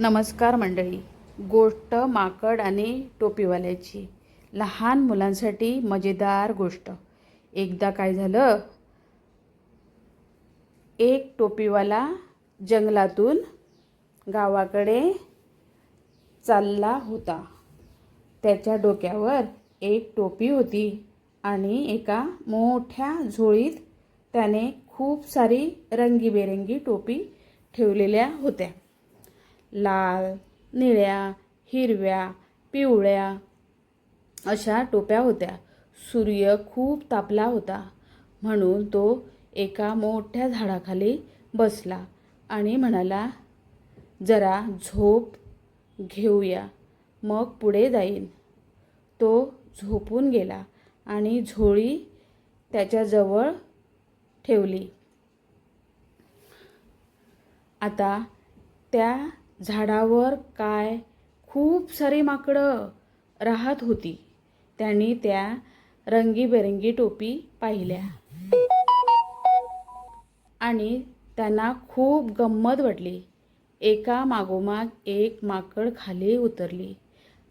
नमस्कार मंडळी. गोष्ट माकड आणि टोपीवाल्याची. लहान मुलांसाठी मजेदार गोष्ट. एकदा काय झालं? एक टोपीवाला जंगलातून गावाकडे चालला होता. त्याच्या डोक्यावर एक टोपी होती आणि एका मोठ्या झोळीत त्याने खूप सारी रंगीबेरंगी टोपी ठेवलेल्या होत्या. लाल निळ्या हिरव्या पिवळ्या अशा टोप्या होत्या. सूर्य खूप तापला होता. म्हणून तो एका मोठ्या झाडाखाली बसला आणि म्हणाला जरा झोप घेऊया मग पुढे जाईन. तो झोपून गेला आणि झोळी त्याच्याजवळ ठेवली. आता त्या झाडावर काय खूप सारी माकडं राहत होती. त्यांनी त्या रंगीबेरंगी टोपी पाहिल्या. आणि त्यांना खूप गंमत वाटली. एका मागोमाग एक माकड खाली उतरली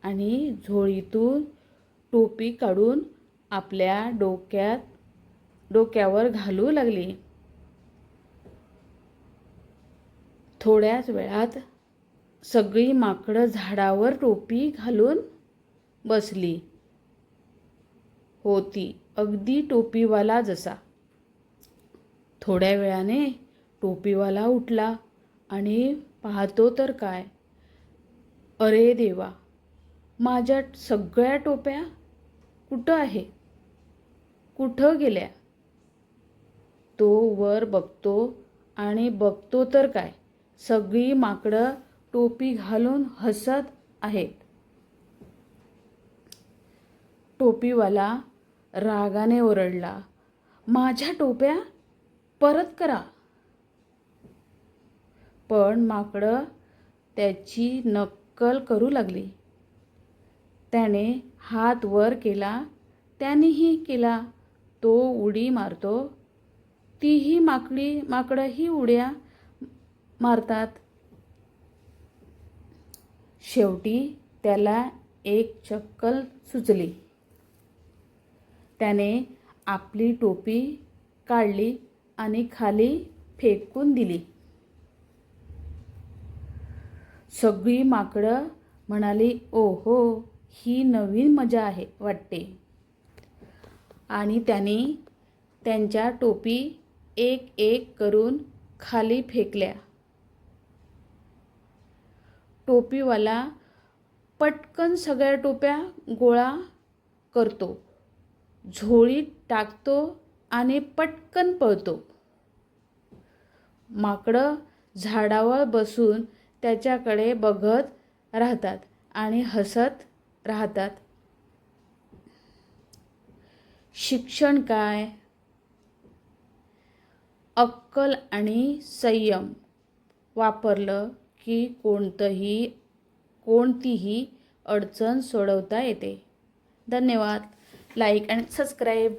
आणि झोळीतून टोपी काढून आपल्या डोक्यात डोक्यावर घालू लागली. थोड्याच वेळात सगळी माकडं झाडावर टोपी घालून बसली. होती. अगदी टोपीवाला जसा. थोड्या वेळाने टोपीवाला उठला आणि पाहतो तर काय? अरे देवा माझ्या सगळ्या टोप्या कुठं आहे? कुठं गेल्या? तो वर बघतो आणि बघतो तर काय? सगळी माकडं टोपी घालून हसत आहेत. टोपीवाला रागाने ओरडला माझ्या टोप्या? परत करा. पण माकडं त्याची नक्कल करू लागली. त्याने हात वर केला त्यानेही केला. तो उडी मारतो. तीही माकडी माकडंही उड्या मारतात. शेवटी त्याला एक चक्कल सुचली. त्याने आपली टोपी काढली आणि खाली फेकून दिली. सगळी माकडं म्हणाली ओहो ही नवीन मजा आहे वाटते. आणि त्यांनी त्यांच्या टोपी एक एक करून खाली फेकल्या. टोपीवाला पटकन सगळ्या टोप्या गोळा करतो. झोळीत टाकतो आणि पटकन पळतो. माकडं झाडावर बसून त्याच्याकडे बघत राहतात आणि हसत राहतात. शिक्षण काय? अक्कल आणि संयम वापरलं की कोणतंही कोणतीही अडचण सोडवता येते. धन्यवाद. Like and subscribe